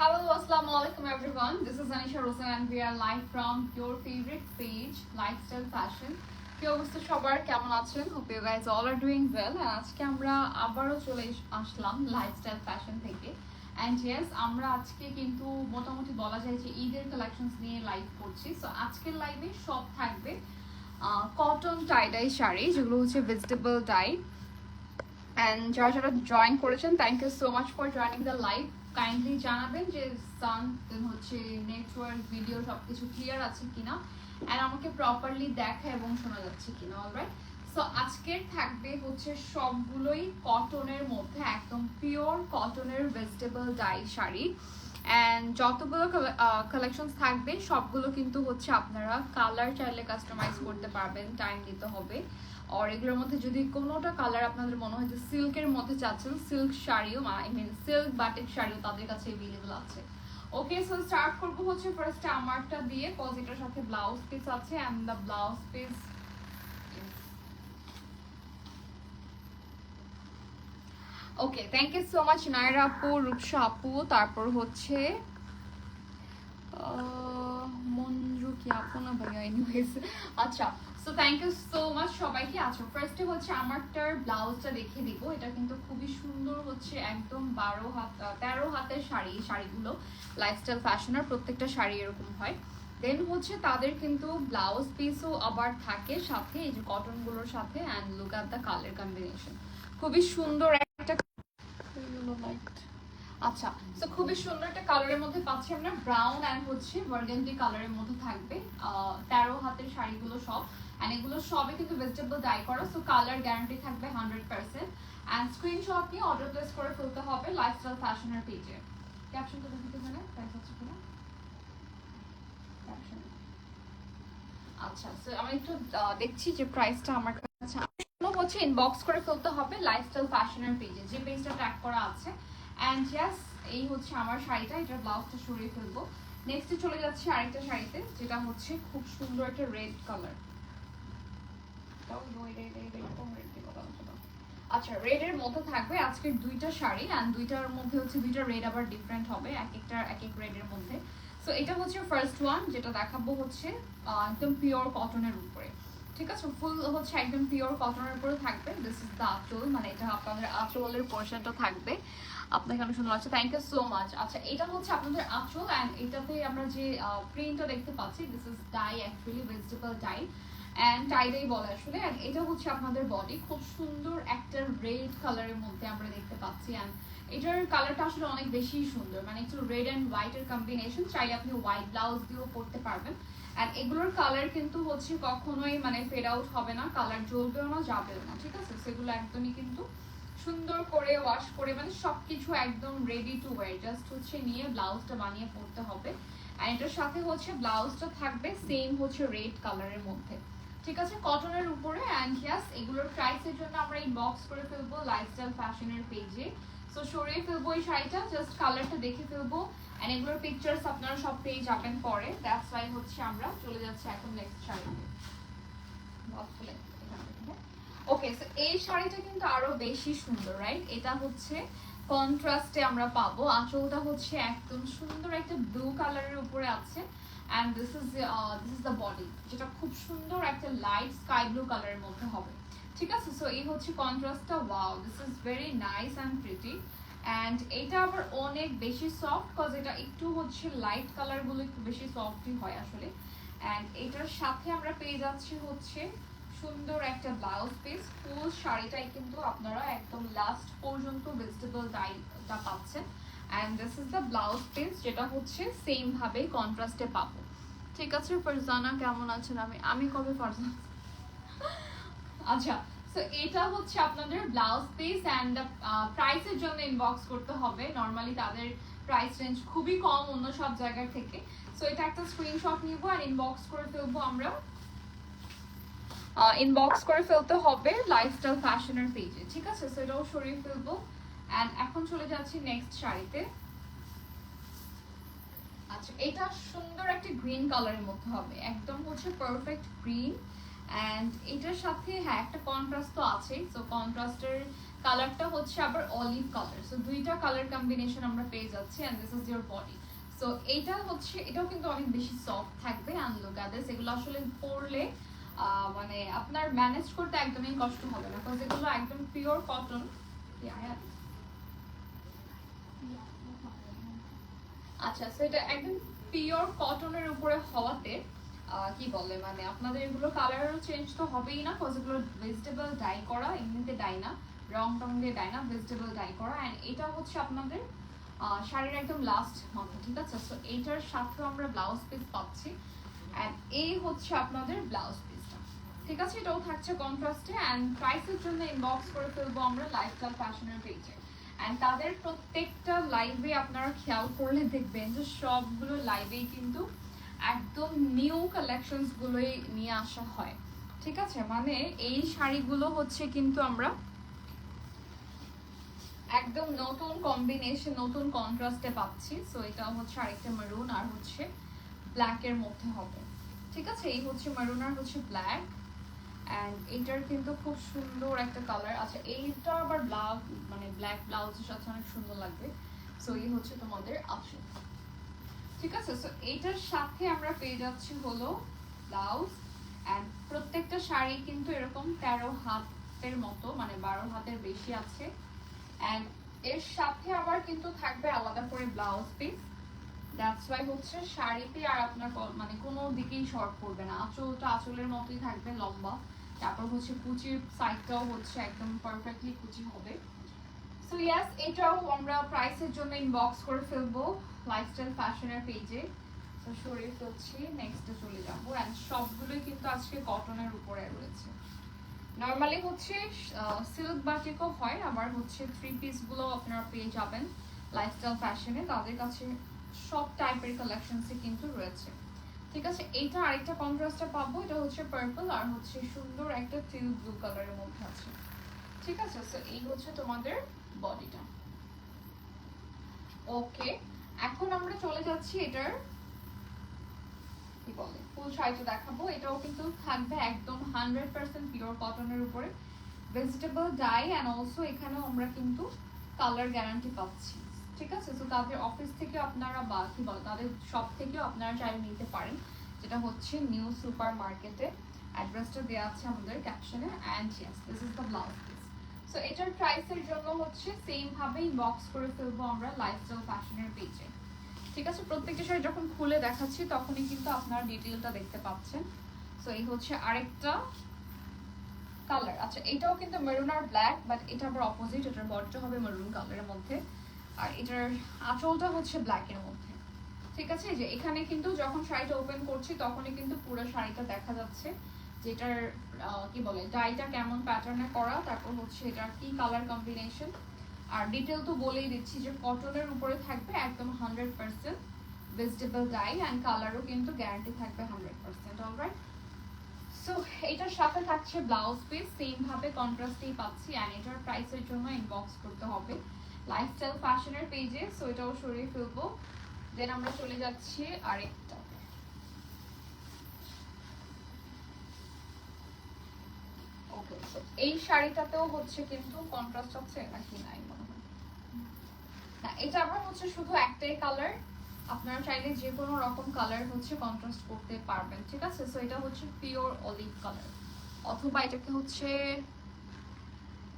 Hello, Assalamu alaikum everyone. This is Anisha Rosen and we are live from your favorite page, Lifestyle Fashion. কি অবস্থা সবার? কেমন আছেন? Hope you guys all are doing well আজকে আমরা আবারও চলে আসলাম লাইফস্টাইল ফ্যাশন থেকে। অ্যান্ড ইয়েস আমরা আজকে কিন্তু মোটামুটি বলা যায় যে ঈদের কালেকশনস নিয়ে লাইভ করছি। সো আজকের লাইভে সব থাকবে কটন টাইডাই শাড়ি যেগুলো হচ্ছে ভেজিটেবল ডাই অ্যান্ড যারা যারা জয়েন করেছেন thank you so much for joining the live kindly জানাবেন যে সাউন্ড হচ্ছে নেটওয়ার্ক ভিডিও সব কিছু ক্লিয়ার আছে কিনা অ্যান্ড আমাকে প্রপারলি দেখা এবং শোনা যাচ্ছে কিনা অলরাইট সো আজকের থাকবে হচ্ছে সবগুলোই কটনের মধ্যে, একদম পিওর কটনের ভেজিটেবল ডাই শাড়ি অ্যান্ড যতগুলো কালেকশনস থাকবে, সবগুলো কিন্তু হচ্ছে আপনারা কালার চাইলে কাস্টমাইজ করতে পারবেন টাইম দিতে হবে। আর এগুলোর মধ্যে যদি কোনোটা কালার আপনাদের মনে হয় যে সিল্কের মধ্যে চাচ্ছেন সিল্ক শাড়িও আই মিন সিল্ক বাটিক শাড়িও তাদের কাছে অ্যাভেলেবল আছে। ওকে সো স্টার্ট করব হচ্ছে ফার্স্টে আমারটা দিয়ে কজ এটার সাথে ব্লাউজ পিস আছে and the blouse piece okay thank you so much Nayra আপু রূপসা আপু, তারপর হচ্ছে মঞ্জু কি আপু না ভাইয়া আচ্ছা so thank you so much সবাইকে। আচ্ছা ফার্স্টে হচ্ছে আমারটার ব্লাউজটা দেখিয়ে দিব। এটা কিন্তু খুবই সুন্দর হচ্ছে একদম বারো হাত তেরো হাতের শাড়ি শাড়িগুলো। লাইফস্টাইল ফ্যাশনের প্রত্যেকটা শাড়ি এরকম হয়। দেন হচ্ছে তাদের কিন্তু ব্লাউজ পিসও আবার থাকে সাথে, এই যে কটনগুলোর সাথে and look at the colour combination খুবই সুন্দর একটা আচ্ছা তো খুবই সুন্দর একটা কালারের মধ্যে পাচ্ছি আমরা ব্রাউন অ্যান্ড হচ্ছে বার্গেন্ডি কালারের মধ্যে থাকবে। তেরো হাতের শাড়িগুলো সব। অ্যান্ড এগুলো সবই কিন্তু ভেজিটেবল ডাই করা সো কালার গ্যারান্টি থাকবে হান্ড্রেড পার্সেন্ট অ্যান্ড স্ক্রিনশট নিয়ে অর্ডার প্লেস করে ফেলতে হবে লাইফস্টাইল ফ্যাশনের পেজে ক্যাপশনটা দেখতে জানে প্রাইস হচ্ছে কিনা। আচ্ছা সো আমি একটু দেখছি যে প্রাইসটা আমার কাছে হচ্ছে ইনবক্স করে ফেলতে হবে লাইফস্টাইল ফ্যাশনের পেজে যে পেজটা ট্র্যাক করা আছে। অ্যান্ড ইয়াস এই হচ্ছে আমার শাড়িটা এটার ব্লাউজটা সরিয়ে ফেলব। নেক্সটে চলে যাচ্ছে আরেকটা শাড়িতে, যেটা হচ্ছে খুব সুন্দর একটা রেড কালার আচ্ছা রেড এর মধ্যে থাকবে আজকের দুইটা শাড়ি অ্যান্ড দুইটার মধ্যে হচ্ছে দুইটা রেড আবার ডিফারেন্ট হবে, এক একটা, এক এক রেড এর মধ্যে। সো এটা হচ্ছে ফার্স্ট ওয়ান যেটা দেখাবো হচ্ছে একদম পিওর কটনের উপরে। ঠিক আছে? ফুল হচ্ছে একদম পিওর কটনের উপরে থাকবে। দিস ইজ দ্য আঁচল মানে এটা আপনাদের আঁচলের পোর্শনটা থাকবে। আপনার এখানে সুন্দর আছে থ্যাংক ইউ সো মাচ আচ্ছা এটা হচ্ছে আপনাদের আঁচল অ্যান্ড এটাতে আমরা যে প্রিন্টটা দেখতে পাচ্ছি this is dye actually vegetable dye and tie dye বলে আসলে, and এটা হচ্ছে আপনাদের বডি খুব সুন্দর একটা রেড কালারের মধ্যে আমরা দেখতে পাচ্ছি অ্যান্ড এটার কালারটা আসলে অনেক বেশি সুন্দর। মানে একটু রেড অ্যান্ড হোয়াইটের কম্বিনেশন চাইলে আপনি হোয়াইট ব্লাউজ দিয়েও পরতে পারবেন। অ্যান্ড এগুলোর কালার কিন্তু হচ্ছে কখনোই মানে ফেড আউট হবে না কালার জ্বলবেও না, যাবেও না, ঠিক আছে? সেগুলো একদমই কিন্তু সুন্দর করে ওয়াশ করে মানে সবকিছু একদম রেডি টু ওয়ার জাস্ট হচ্ছে নিয়ে ব্লাউজটা বানিয়ে পরতে হবে। অ্যান্ড এটার সাথে হচ্ছে ব্লাউজটা থাকবে সেম হচ্ছে রেড কালারের মধ্যে। ঠিক আছে কটনের উপরে অ্যান্ড ইয়াস এগুলোর প্রাইসের জন্য আমরা ইনবক্স করে ফেলব লাইফস্টাইল ফ্যাশনের পেজে সো সরিয়ে ফেলব এই শাড়িটা জাস্ট কালারটা দেখে ফেলব। অ্যান্ড এগুলোর পিকচার্স আপনারা সব পেয়ে যাবেন পরে। দ্যাটস ওয়াই হচ্ছে আমরা চলে যাচ্ছি এখন নেক্সট শাড়িতে। ওকে সো এই শাড়িটা কিন্তু আরও বেশি সুন্দর রাইট এটা হচ্ছে কন্ট্রাস্টে আমরা পাবো। আঁচলটা হচ্ছে একদম সুন্দর একটা ব্লু কালারের উপরে আছে। And this is this is the body যেটা খুব সুন্দর একটা লাইট স্কাই ব্লু কালারের মধ্যে হবে। ঠিক আছে? সো এই হচ্ছে কন্ট্রাস্টটা wow this is very nice and pretty and এটা আবার অনেক বেশি সফট কজ এটা একটু হচ্ছে লাইট কালারগুলো একটু বেশি সফটই হয় আসলে। অ্যান্ড এটার সাথে আমরা পেয়ে যাচ্ছি হচ্ছে সুন্দর একটা ব্লাউজ পিস ফুল শাড়িটাই কিন্তু আপনারা একদম লাস্ট পর্যন্ত ভেজিটেবল ডাইটা পাচ্ছেন। And this is the blouse piece যেটা হচ্ছে সেম ভাবে কন্ট্রাস্টে পাবো। ঠিক আছে, ফারজানা কেমন আছেন? আমি আমি কবে ফারজানা? আচ্ছা সো এটা হচ্ছে আপনাদের ব্লাউজ পিস অ্যান্ড প্রাইসের জন্য ইনবক্স করতে হবে। নর্মালি তাদের প্রাইস রেঞ্জ খুবই কম অন্য সব জায়গার থেকে। সো এটা একটা স্ক্রিনশট নিব আর ইনবক্স করে ফেলব আমরা। ইনবক্স করে ফেলতে হবে লাইফস্টাইল ফ্যাশনের পেজে ঠিক আছে? সো এটাও সরিয়ে ফেলব। অ্যান্ড এখন চলে যাচ্ছি নেক্সট শাড়িতে। আচ্ছা এটা সুন্দর একটা গ্রিন কালারের মধ্যে হবে। একদম হচ্ছে পারফেক্ট গ্রিন অ্যান্ড এটার সাথে হ্যাঁ একটা কন্ট্রাস্ট তো আছেই সো কন্ট্রাস্টের কালারটা হচ্ছে আবার অলিভ কালার সো দুইটা কালার কম্বিনেশন আমরা পেয়ে যাচ্ছি and this is your body so এটা হচ্ছে, এটাও কিন্তু অনেক বেশি সফট থাকবে অ্যান্ড লুক দিস এগুলো আসলে পরলে মানে আপনার ম্যানেজ করতে একদমই কষ্ট হবে না। বিকজ এগুলো একদম পিওর কটন আচ্ছা সো এটা একদম পিওর কটনের উপরে হওয়াতে কি বলে মানে আপনাদের এগুলো কালারও চেঞ্জ তো হবেই না বিকজ এগুলো ভেজিটেবল ডাই করা, এমনিতে ডাই না, রং টং দিয়ে ডাই না ভেজিটেবল ডাই করা অ্যান্ড এটা হচ্ছে আপনাদের শাড়ির একদম লাস্ট মাথা ঠিক আছে? সো এইটার সাথেও আমরা ব্লাউজ পিস পাচ্ছি অ্যান্ড এই হচ্ছে আপনাদের ব্লাউজ পিসটা ঠিক আছে? এটাও থাকছে কন্ট্রাস্টে অ্যান্ড প্রাইসের জন্য ইনবক্স করে ফেলব আমরা লাইফস্টাইল ফ্যাশনের পেজে অ্যান্ড তাদের প্রত্যেকটা লাইভে আপনারা খেয়াল করলে দেখবেন যে সবগুলো লাইভেই কিন্তু একদম নিউ কালেকশনস গুলোই নিয়ে আসা হয়। ঠিক আছে? মানে এই শাড়িগুলো হচ্ছে কিন্তু আমরা একদম নতুন কম্বিনেশন নতুন কন্ট্রাস্টে পাচ্ছি। সো এটা হচ্ছে আরেকটা মেরুন আর হচ্ছে ব্ল্যাক এর মধ্যে হবে। ঠিক আছে? এই হচ্ছে মেরুন আর হচ্ছে ব্ল্যাক অ্যান্ড এইটার কিন্তু খুব সুন্দর একটা কালার আচ্ছা এইটা আবার ব্লাউজ মানে ব্ল্যাক ব্লাউজের সাথে অনেক সুন্দর লাগবে। সো এই হচ্ছে তোমাদের আসল ঠিক আছে? সো এইটার সাথে আমরা পেয়ে যাচ্ছি হলো ব্লাউজ অ্যান্ড প্রত্যেকটা শাড়ি কিন্তু এরকম তেরো হাতের মতো মানে বারো হাতের বেশি আছে। অ্যান্ড এর সাথে আবার কিন্তু থাকবে আলাদা করে ব্লাউজ পিস দ্যাটস ওয়াই হচ্ছে শাড়িতে আর আপনার মানে কোনো দিকেই শর্ট পড়বে না। আঁচলটা আঁচলের মতোই থাকবে, লম্বা। তারপর হচ্ছে কুচির সাইডটাও হচ্ছে একদম পারফেক্টলি কুচি হবে। সো ইয়াস এটাও আমরা প্রাইসের জন্য ইনবক্স করে ফেলব লাইফস্টাইল ফ্যাশনের পেজে তো সরিয়ে ফেলছি নেক্সটে চলে যাব। অ্যান্ড সবগুলোই কিন্তু আজকে কটনের উপরে রয়েছে। নর্মালি হচ্ছে সিল্ক বাটিকও হয়, আবার হচ্ছে থ্রি পিসগুলো আপনারা পেয়ে যাবেন লাইফস্টাইল ফ্যাশনে তাদের কাছে সব টাইপের কালেকশনসই কিন্তু রয়েছে। ঠিক আছে, এইটা আরেকটা কন্ট্রাস্টে পাবো, এটা হচ্ছে পার্পল আর হচ্ছে সুন্দর একটা টিল ব্লু কালারের মধ্যে আছে। ঠিক আছে সো এই হচ্ছে তোমাদের বডিটা ওকে এখন আমরা চলে যাচ্ছি এটার কি বলে ফুল শাড়িটা দেখাবো। এটাও কিন্তু থাকবে একদম হান্ড্রেড পার্সেন্ট পিওর কটনের উপরে। ভেজিটেবল ডাই অ্যান্ড অলসো এখানেও আমরা কিন্তু কালার গ্যারান্টি পাচ্ছি। ঠিক আছে? তো তাদের অফিস থেকে আপনারা বা, কি বলে, তাদের শপ থেকেও আপনারা চাইলে নিতে পারেন। যেটা হচ্ছে নিউ সুপার মার্কেটে অ্যাড্রেসটা দেওয়া আছে আমাদের ক্যাপশনে and yes this is the blouse piece so এটার প্রাইসের জন্য হচ্ছে সেম ভাবে বক্স করে ফেলব আমরা লাইফস্টাইল ফ্যাশনের পেজে ঠিক আছে? প্রত্যেকটা শাড়ি যখন খুলে দেখাচ্ছি, তখনই কিন্তু আপনারা ডিটেলটা দেখতে পাচ্ছেন। সো এই হচ্ছে আরেকটা কালার আচ্ছা এটাও কিন্তু মেরুন আর ব্ল্যাক বাট এটা আবার অপোজিট এটার বডিটা হবে মেরুন কালারের মধ্যে। আর এটার আঁচলটা হচ্ছে ব্ল্যাকের মধ্যে। ঠিক আছে? যে এখানে কিন্তু যখন শাড়িটা ওপেন করছি, তখনই কিন্তু পুরো শাড়িটা দেখা যাচ্ছে যেটার কি বলে ডাইটা কেমন প্যাটার্নে করা, তারপর হচ্ছে এটার কি কালার কম্বিনেশন আর ডিটেল তো বলেই দিচ্ছি যে কটনের উপরে থাকবে একদম hundred percent vegetable dye and কালারও কিন্তু গ্যারান্টি থাকবে হান্ড্রেড পার্সেন্ট অলরাইট সো এটার সাথে থাকছে ব্লাউজ পিস সেম ভাবে কন্ট্রাস্টেই পাচ্ছি অ্যান্ড এটার প্রাইসের জন্য ইনবক্স করতে হবে। লাইফস্টাইল ফ্যাশনের পেজে সো এটাও সরিয়ে ফেলব। দেন আমরা চলে যাচ্ছি আরেকটা। ওকে এই শাড়িটাতেও হচ্ছে কিন্তু কন্ট্রাস্ট আছে নাকি নাই মনে হয়। না, এটা আবার হচ্ছে শুধু একটাই কালার আপনারা চাইলে যে কোনো রকম কালার হচ্ছে কন্ট্রাস্ট করতে পারবেন, ঠিক আছে? সো এটা হচ্ছে পিওর অলিভ কালার অথবা এটাকে হচ্ছে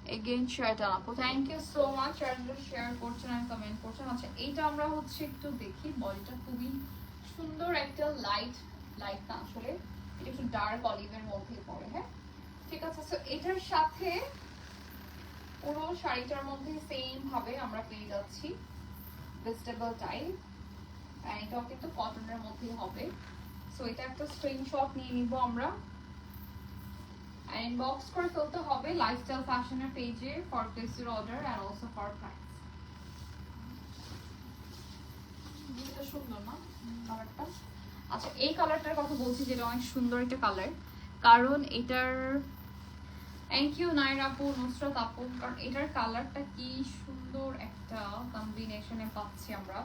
এগেইন শেয়ারটা আপু থ্যাংক ইউ সো মাচ যারা শেয়ার করছেন আর কমেন্ট করছেন। আচ্ছা এইটা আমরা হচ্ছে একটু দেখি। বডিটা খুবই সুন্দর একটা লাইট লাইট না আসলে। এটা একটু ডার্ক অলিভের মধ্যে পড়ে হ্যাঁ? ঠিক আছে সো এটার সাথে পুরো শাড়িটার মধ্যে সেম ভাবে আমরা পেয়ে যাচ্ছি ভেজিটেবল টাইপ আর এটাও কিন্তু কটনের মধ্যেই হবে। সো এটা একটা স্ক্রিনশট নিয়ে নিব আমরা। And box করে ফেলতে হবে লাইফস্টাইল ফ্যাশনের পেজে for place your order and also for price এটা সুন্দর না? কালারটা আচ্ছা এই কালারটার কথা বলছি যেটা অনেক সুন্দর একটা কালার কারণ এটার থ্যাংক ইউ নাইর আপু নুসরাত আপু কারণ এটার কালারটা কি সুন্দর একটা কম্বিনেশনে পাচ্ছি আমরা।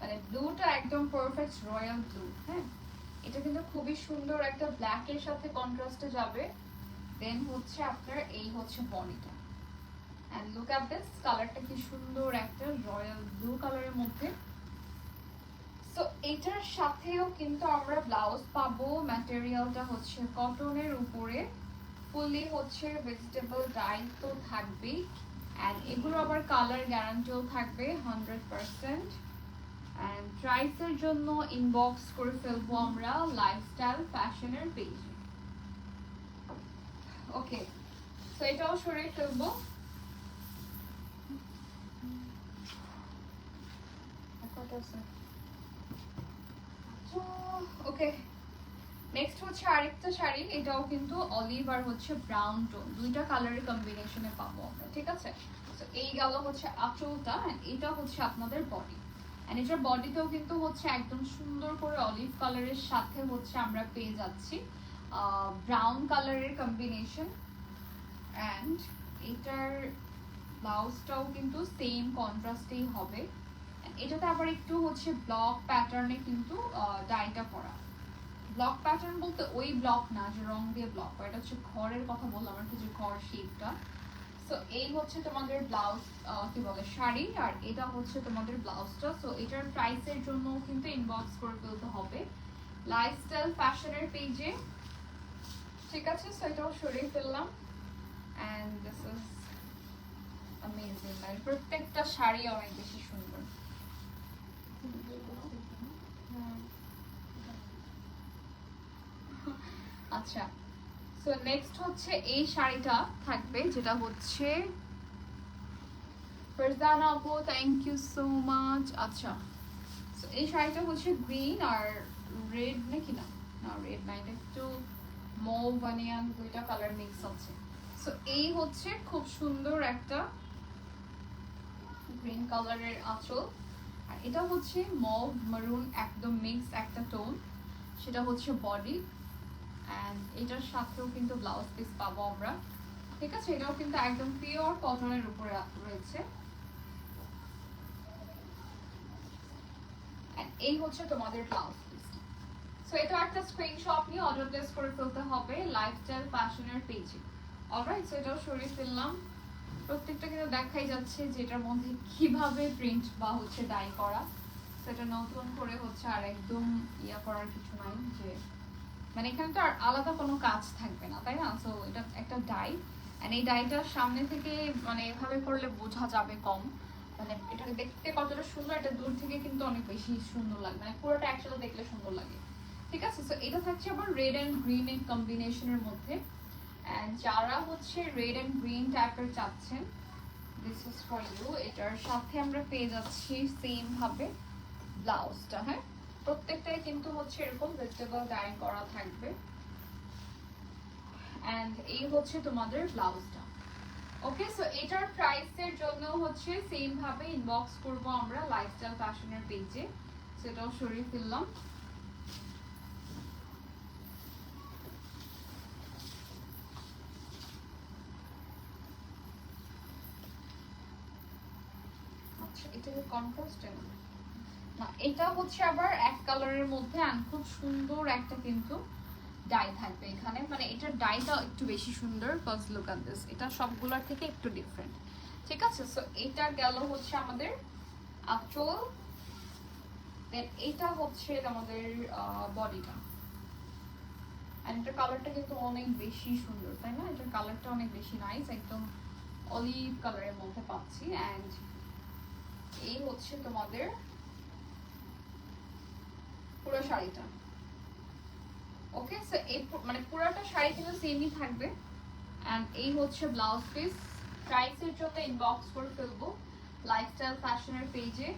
মানে ব্লুটা একদম পারফেক্ট রয়্যাল ব্লু হ্যাঁ? এটা কিন্তু খুবই সুন্দর একটা ব্ল্যাক এর সাথে কন্ট্রাস্টে যাবে। দেন হচ্ছে আপনার এই হচ্ছে Bonita and look at this কালারটা কি সুন্দর একটা রয়্যাল ব্লু কালারের মধ্যে। সো এটার সাথেও কিন্তু আমরা ব্লাউজ পাবো ম্যাটেরিয়ালটা হচ্ছে কটনের উপরে। ফুললি হচ্ছে ভেজিটেবল ডাই তো থাকবেই। অ্যান্ড এগুলো আবার কালার গ্যারান্টিও থাকবে হান্ড্রেড পার্সেন্ট অ্যান্ড প্রাইসের জন্য ইনবক্স করে ফেলব আমরা লাইফস্টাইল ফ্যাশনের পেজে ওকে তো এটাও সরিয়ে ফেলব। ওকে নেক্সট হচ্ছে আরেকটা শাড়ি। এটাও কিন্তু অলিভ আর হচ্ছে ব্রাউন টোন দুইটা কালারের কম্বিনেশনে পাবো আমরা, ঠিক আছে? তো এই গেল হচ্ছে আঁচলটা এটা হচ্ছে আপনাদের বডি এন্ড এটার বডিতেও কিন্তু হচ্ছে একদম সুন্দর করে অলিভ কালারের সাথে হচ্ছে আমরা পেয়ে যাচ্ছি। ব্রাউন কালারের কম্বিনেশন অ্যান্ড এটার ব্লাউজটাও কিন্তু সেম কন্ট্রাস্টেই হবে। এটাতে আবার একটু হচ্ছে ব্লক প্যাটার্নে কিন্তু ডাইটা করা ব্লক প্যাটার্ন বলতে ওই ব্লক না, যে রং দিয়ে ব্লক করা। এটা হচ্ছে ঘরের কথা বললাম আর কি, যে ঘর শেপটা সো এই হচ্ছে তোমাদের ব্লাউজ কি বলে, শাড়ি। আর এটা হচ্ছে তোমাদের ব্লাউজটা সো এটার প্রাইসের জন্য কিন্তু ইনবক্স করে ফেলতে হবে। লাইফস্টাইল ফ্যাশনের পেজে ঠিক আছে সো এটাও সরিয়ে ফেললাম। অ্যান্ড দিস ইজ অ্যামেজিং মানে প্রত্যেকটা শাড়ি অনেক বেশি সুন্দর। আচ্ছা সো নেক্সট হচ্ছে এই শাড়িটা থাকবে, যেটা হচ্ছে ফারজানা আপু থ্যাংক ইউ সো মাচ আচ্ছা সো এই শাড়িটা হচ্ছে গ্রিন আর রেড নাকি না? না রেড না একটু মৌ বানিয়ান, দুইটা কালার মিক্স আছে সো এই হচ্ছে খুব সুন্দর একটা গ্রিন কালারের আঁচল। আর এটা হচ্ছে মভ মারুন একদম মিক্স একটা টোন সেটা হচ্ছে বডি অ্যান্ড এটার সাথেও কিন্তু ব্লাউজ পিস পাবো আমরা। ঠিক আছে? এটাও কিন্তু একদম পিওর কটনের উপরে রয়েছে। এই হচ্ছে তোমাদের ব্লাউজ সো এটা একটা স্ক্রিনশট নিয়ে অর্ডার প্লেস করে ফেলতে হবে লাইফস্টাইল ফ্যাশনের পেজে অলরাইট সো এটাও সরিয়ে ফেললাম। প্রত্যেকটা কিন্তু দেখাই যাচ্ছে যে এটার মধ্যে কীভাবে প্রিন্ট বা হচ্ছে ডাই করা। সেটা নতুন করে হচ্ছে আর একদম ইয়া করার কিছু নাই যে মানে এখানে তো আর আলাদা কোনো কাজ থাকবে না, তাই না? সো এটা একটা ডাই এন্ড এই ডাইটার সামনে থেকে মানে এভাবে করলে বোঝা যাবে কম। মানে এটাকে দেখতে কতটা সুন্দর, এটা দূর থেকে কিন্তু অনেক বেশি সুন্দর লাগে মানে পুরোটা একসাথে দেখলে সুন্দর লাগে। ঠিক আছে? সো এটা থাকছে রেড অ্যান্ড গ্রিন এর কম্বিনেশনের মধ্যে। যারা হচ্ছে রেড অ্যান্ড গ্রিন টাইপের চাচ্ছেন দিস ইজ ফর ইউ এটার সাথে আমরা পেয়ে যাচ্ছি সেম ভাবে ব্লাউজটা হ্যাঁ? প্রত্যেকটাই কিন্তু হচ্ছে এরকম ভেজিটেবল করা থাকবে। অ্যান্ড এই হচ্ছে তোমাদের ব্লাউজটা। ওকে সো এটার প্রাইসের জন্য হচ্ছে সেম ভাবে ইনবক্স করব আমরা লাইফস্টাইল ফ্যাশনের পেজে সেটাও সরিয়ে ফেললাম আচ্ছা এটা কন্ট্রাস্ট না, এটা হচ্ছে আবার এক কালারের মধ্যে আর খুব সুন্দর একটা কিন্তু ডাই থাকবে এখানে। মানে এটার ডাইটা একটু বেশি সুন্দর বাস লুক অ্যাট দিস এটা সবগুলোর থেকে একটু ডিফারেন্ট ঠিক আছে? সো এটা গেল হচ্ছে আমাদের আঁচল দেন এটা হচ্ছে আমাদের বডিটা অ্যান্ড এটার কালারটা কিন্তু অনেক বেশি সুন্দর, তাই না? এটার কালারটা অনেক বেশি নাইস একদম অলিভ কালারের মধ্যে পাচ্ছি। অ্যান্ড এই হচ্ছে তোমাদের পুরো শাড়িটা। ওকে সো এই মানে পুরোটা শাড়ি কিন্তু সেমই থাকবে। অ্যান্ড এই হচ্ছে ব্লাউজ পিস প্রাইসের জন্য ইনবক্স করে ফেলব। লাইফস্টাইল ফ্যাশনের পেজে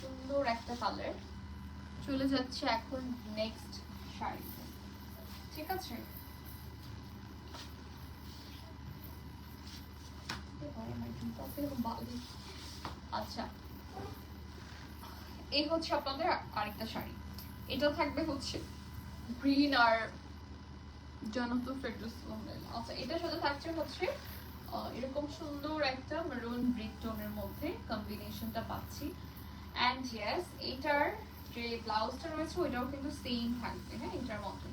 সুন্দর একটা কালার চলে যাচ্ছে এখন নেক্সট শাড়িতে ঠিক আছে? আচ্ছা। এই হচ্ছে আপনাদের আরেকটা শাড়ি। এটা থাকবে হচ্ছে গ্রিন আর জানাতো ফেরদৌস আচ্ছা এটার সাথে থাকছে হচ্ছে এরকম সুন্দর একটা মেরুন ব্রিক টোনের মধ্যে কম্বিনেশনটা পাচ্ছি। অ্যান্ড ইয়েস এটার যে ব্লাউজটা রয়েছে, ওইটাও কিন্তু সেম থাকবে হ্যাঁ এটার মতো।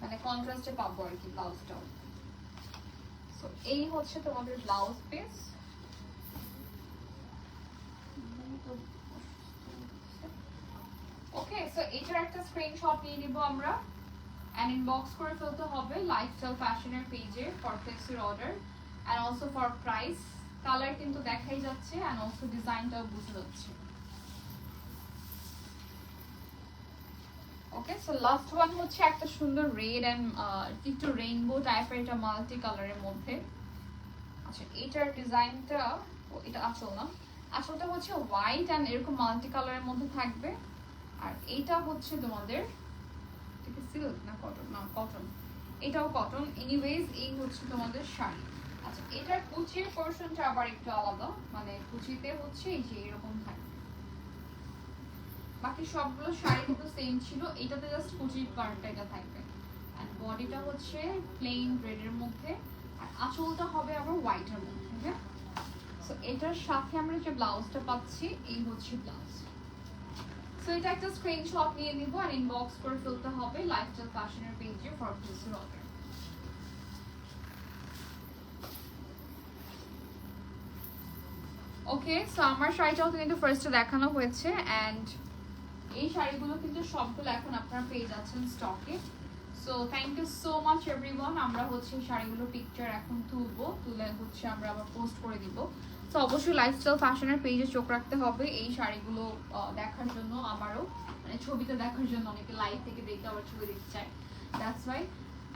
মানে কন্ট্রাস্টে পাবো আর কি ব্লাউজটাও এই হচ্ছে তোমাদের ব্লাউজ পিস ওকে সো এটার একটা স্ক্রিনশট নিয়ে নিব আমরা। অ্যান্ড ইনবক্স করে ফেলতে হবে লাইফস্টাইল ফ্যাশনের পেজে for ফ্লেক্সির order and also for price colour কিন্তু দেখাই যাচ্ছে অ্যান্ড অলসো ডিজাইনটাও বুঝে যাচ্ছে। ওকে সো লাস্ট ওয়ান হচ্ছে একটা সুন্দর রেড অ্যান্ড একটু রেইনবো টাইপের এটা মাল্টি কালারের মধ্যে। আচ্ছা এটার ডিজাইনটা এটা আসল না। আসলটা হচ্ছে হোয়াইট অ্যান্ড এরকম মাল্টি কালারের মধ্যে থাকবে। আর এইটা হচ্ছে তোমাদের, এটা সিল্ক না কটন না কটন এটাও কটন এনিওয়েজ এই হচ্ছে তোমাদের শাড়ি। আচ্ছা এটার কুচির পোর্শনটা আবার একটু আলাদা। মানে কুচিতে হচ্ছে এই যে এরকম থাকবে বাকি সবগুলো শাড়ি কিন্তু সেম ছিল। এটাতে জাস্ট কুচির পার্টটা এটা থাকবে। আর বডিটা হচ্ছে প্লেন রেডের মধ্যে। আর আঁচলটা হবে আবার হোয়াইটের মধ্যে হ্যাঁ? সো এটার সাথে আমরা যে ব্লাউজটা পাচ্ছি, এই হচ্ছে ব্লাউজ সো এটা একটা স্ক্রিনশট নিয়ে নিব আর ইনবক্স করে ফেলতে হবে লাইফস্টাইল ফ্যাশনের পেজে ফর পিসের অর্ডার ওকে সো আমার শাড়িটাও কিন্তু ফার্স্টে দেখানো হয়েছে অ্যান্ড এই শাড়িগুলো কিন্তু সবগুলো এখন আপনারা পেয়ে যাচ্ছেন স্টকে so thank you so much everyone আমরা হচ্ছে শাড়িগুলো পিকচার এখন তুলবো, তুলে হচ্ছে আমরা আবার পোস্ট করে দিব। তো অবশ্যই লাইফস্টাইল ফ্যাশনের পেজে চোখ রাখতে হবে এই শাড়িগুলো দেখার জন্য আমারও মানে ছবিতে দেখার জন্য অনেকে লাইভ থেকে দেখে আবার ছবি দেখতে চায় দ্যাটস ওয়াই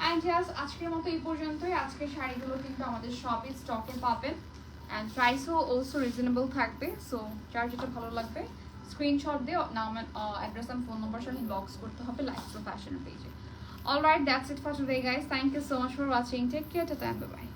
অ্যান্ড জাস আজকের মতো এই পর্যন্তই আজকের শাড়িগুলো কিন্তু আমাদের সবই স্টকে পাবেন অ্যান্ড প্রাইসও অলসো রিজনেবল থাকবে সো যার যেটা ভালো লাগবে স্ক্রিনশট দিয়ে নাম অ্যাড্রেস অ্যান্ড ফোন নম্বর সাথে বক্স করতে হবে লাইফস্টাইল ফ্যাশনের পেজে that's it for today, guys. Thank you so much for watching. Take care. Tata, bye bye.